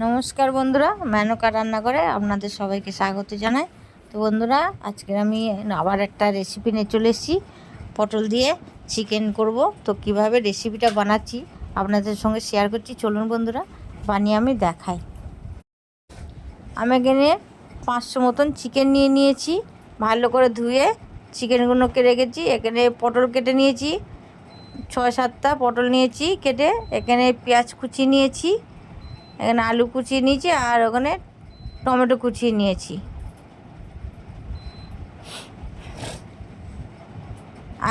নমস্কার বন্ধুরা, মেনকা রান্না করে আপনাদের সবাইকে স্বাগত জানাই। তো বন্ধুরা, আজকে আমি আবার একটা রেসিপি নিয়ে চলে এসেছি। পটল দিয়ে চিকেন করব। তো কীভাবে রেসিপিটা বানাচ্ছি আপনাদের সঙ্গে শেয়ার করছি। চলুন বন্ধুরা, বানিয়ে আমি দেখাই। আমি এখানে পাঁচশো মতন চিকেন নিয়ে নিয়েছি। ভালো করে ধুয়ে চিকেনগুলোকে রেখেছি। এখানে পটল কেটে নিয়েছি। ছয় সাতটা পটল নিয়েছি কেটে। এখানে পেঁয়াজ কুচি নিয়েছি। এখানে আলু কুচিয়ে নিয়েছি আর ওখানে টমেটো কুচিয়ে নিয়েছি।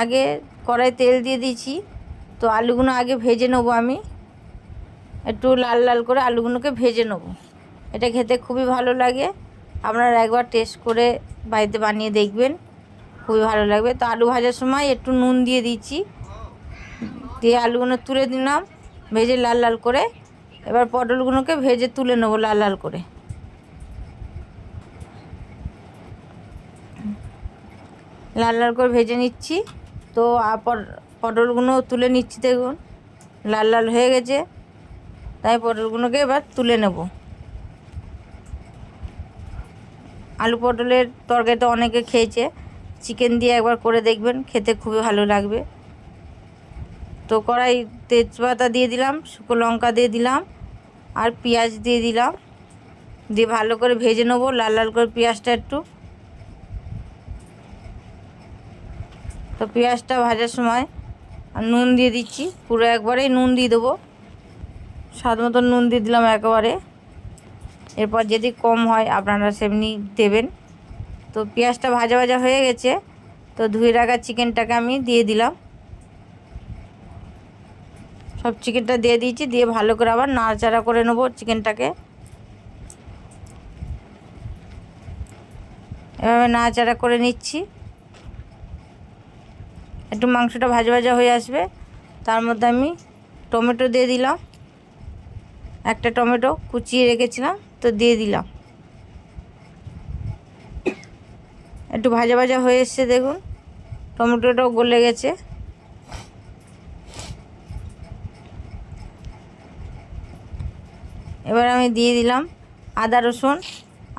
আগে কড়াই তেল দিয়ে দিয়েছি, তো আলুগুলো আগে ভেজে নেব আমি। একটু লাল লাল করে আলুগুলোকে ভেজে নেব। এটা খেতে খুবই ভালো লাগে। আপনারা একবার টেস্ট করে বাড়িতে বানিয়ে দেখবেন, খুবই ভালো লাগবে। তো আলু ভাজার সময় একটু নুন দিয়ে দিচ্ছি। দিয়ে আলুগুলো তুলে দিলাম ভেজে লাল লাল করে এবার পটলগুলোকে ভেজে তুলে নেব লাল লাল করে। লাল লাল করে ভেজে নিচ্ছি। তো পটলগুলো তুলে নিচ্ছি দেখুন, লাল লাল হয়ে গেছে। তাই পটলগুলোকে এবার তুলে নেব। আলু পটলের তরকারিটা অনেকে খেয়েছে। চিকেন দিয়ে একবার করে দেখবেন, খেতে খুবই ভালো লাগবে। তো কড়াই তেজপাতা দিয়ে দিলাম, শুকনো লঙ্কা দিয়ে দিলাম আর পেঁয়াজ দিয়ে দিলাম। দিয়ে ভালো করে ভেজে নেব, লাল লাল করে পেঁয়াজটা একটু। তো পেঁয়াজটা ভাজার সময় আর নুন দিয়ে দিচ্ছি, পুরো একবারেই নুন দিয়ে দেবো। স্বাদ মতন নুন দিয়ে দিলাম একেবারে। এরপর যদি কম হয় আপনারা সেমনি দেবেন। তো পেঁয়াজটা ভাজা ভাজা হয়ে গেছে, তো ধুয়ে রাখা চিকেনটাকে আমি দিয়ে দিলাম। সব চিকেনটা দিয়ে দিয়েছি, দিয়ে ভালো করে আবার নাড়াচাড়া করে নেব চিকেনটাকে। এভাবে নাড়াচাড়া করে নিচ্ছি। একটু মাংসটা ভাজা ভাজা হয়ে আসবে, তার মধ্যে আমি টমেটো দিয়ে দিলাম। একটা টমেটো কুচিয়ে রেখেছিলাম, তো দিয়ে দিলাম। একটু ভাজা ভাজা হয়ে এসছে, দেখুন। টমেটোটাও গলে গেছে। এবার আমি দিয়ে দিলাম আদা, রসুন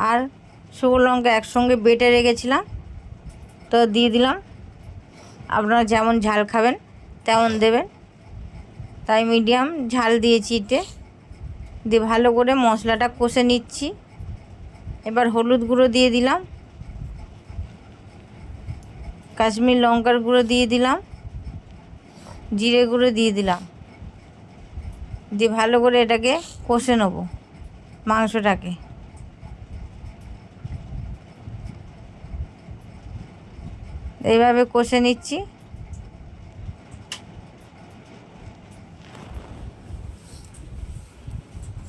আর শুকনো লঙ্কা একসঙ্গে বেটে রেখেছিলাম। তো দিয়ে দিলাম। আপনারা যেমন ঝাল খাবেন তেমন দেবেন। তাই মিডিয়াম ঝাল দিয়েছি এতে। দিয়ে ভালো করে মশলাটা কষে নিচ্ছি। এবার হলুদ গুঁড়ো দিয়ে দিলাম। কাশ্মীর লঙ্কার গুঁড়ো দিয়ে দিলাম। জিরে গুঁড়ো দিয়ে দিলাম। দিয়ে ভালো করে এটাকে কষে নেব মাংসটাকে। এইভাবে কষে নিচ্ছি।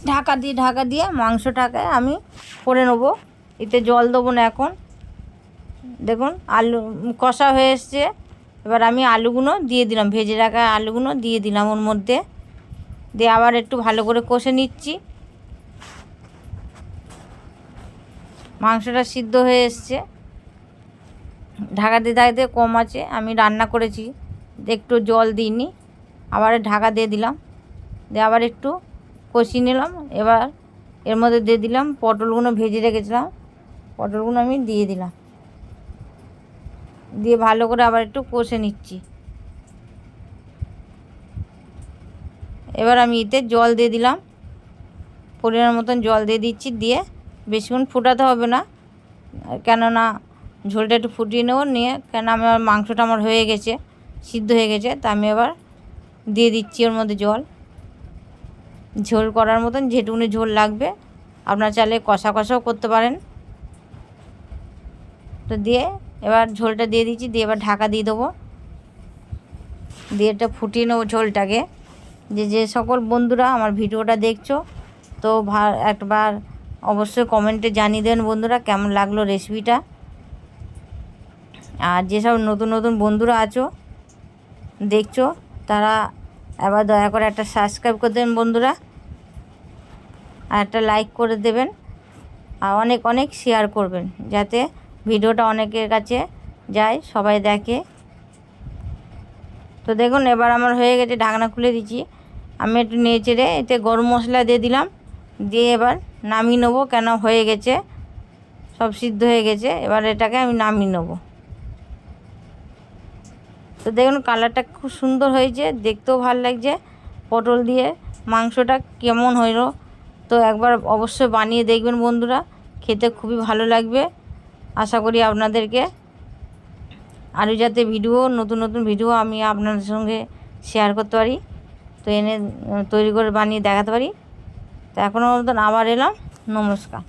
ঢাকা দিয়ে ঢাকা দিয়ে মাংসটাকে আমি করে নেব। এতে জল দেবো না এখন। দেখুন, আলু কষা হয়ে এসছে। এবার আমি আলুগুলো দিয়ে দিলাম, ভেজে রাখা আলুগুলো দিয়ে দিলাম ওর মধ্যে। দিয়ে আবার একটু ভালো করে কষে নিচ্ছি। মাংসটা সিদ্ধ হয়ে এসছে। ঢাকা দিয়ে ঢাকা কম আছে। আমি রান্না করেছি, একটু জল দিইনি। আবার ঢাকা দিয়ে দিলাম। দিয়ে আবার একটু কষিয়ে নিলাম। এবার এর মধ্যে দিয়ে দিলাম পটলগুলো ভেজে রেখেছিলাম। পটলগুলো আমি দিয়ে দিলাম। দিয়ে ভালো করে আবার একটু কষে নিচ্ছি। এবার আমি এতে জল দিয়ে দিলাম। পরিমাণ মতন জল দিয়ে দিচ্ছি, দিয়ে বেশিক্ষণ ফোটাতে হবে না। কেননা ঝোলটা একটু ফুটিয়ে নেব, নিয়ে কেন আমার মাংসটা আমার হয়ে গেছে, সিদ্ধ হয়ে গেছে, তা আমি এবার দিয়ে দিচ্ছি ওর মধ্যে জল। ঝোল করার মতন যেটুকুনি ঝোল লাগবে, আপনার চাইলে কষা কষাও করতে পারেন। তো দিয়ে এবার ঝোলটা দিয়ে দিচ্ছি, দিয়ে এবার ঢাকা দিয়ে দেবো। দিয়ে এটা ফুটিয়ে নেব ঝোলটাকে। যে যে সকল বন্ধুরা আমার ভিডিওটা দেখছ, তো একবার অবশ্যই কমেন্টে জানিয়ে দেন বন্ধুরা কেমন লাগল রেসিপিটা আর যেসব নতুন নতুন বন্ধুরা আছো, দেখছ, তারা এবার দয়া করে একটা সাবস্ক্রাইব করে দেবেন বন্ধুরা। আর একটা লাইক করে দেবেন। আর অনেক অনেক শেয়ার করবেন, যাতে ভিডিওটা অনেকের কাছে যায়, সবাই দেখে। তো দেখুন, এবার আমার হয়ে গেছে, ঢাকনা খুলে দিচ্ছি। আমি একটু নেড়ে চেড়ে এতে গরম মশলা দিয়ে দিলাম। দিয়ে এবার নামিয়ে নেব, কেন হয়ে গেছে, সব সিদ্ধ হয়ে গেছে। এবার এটাকে আমি নামিয়ে নেব। তো দেখুন, কালারটা খুব সুন্দর হয়েছে, দেখতেও ভালো লাগছে। পটল দিয়ে মাংসটা কেমন হইল, তো একবার অবশ্যই বানিয়ে দেখবেন বন্ধুরা। খেতে খুবই ভালো লাগবে। আশা করি আপনাদেরকে আরও যাতে ভিডিও, নতুন নতুন ভিডিও আমি আপনাদের সঙ্গে শেয়ার করতে পারি, তো এনে, তৈরি করে বানিয়ে দেখাতে পারি। তো এখনও মতন আবার এলাম, নমস্কার।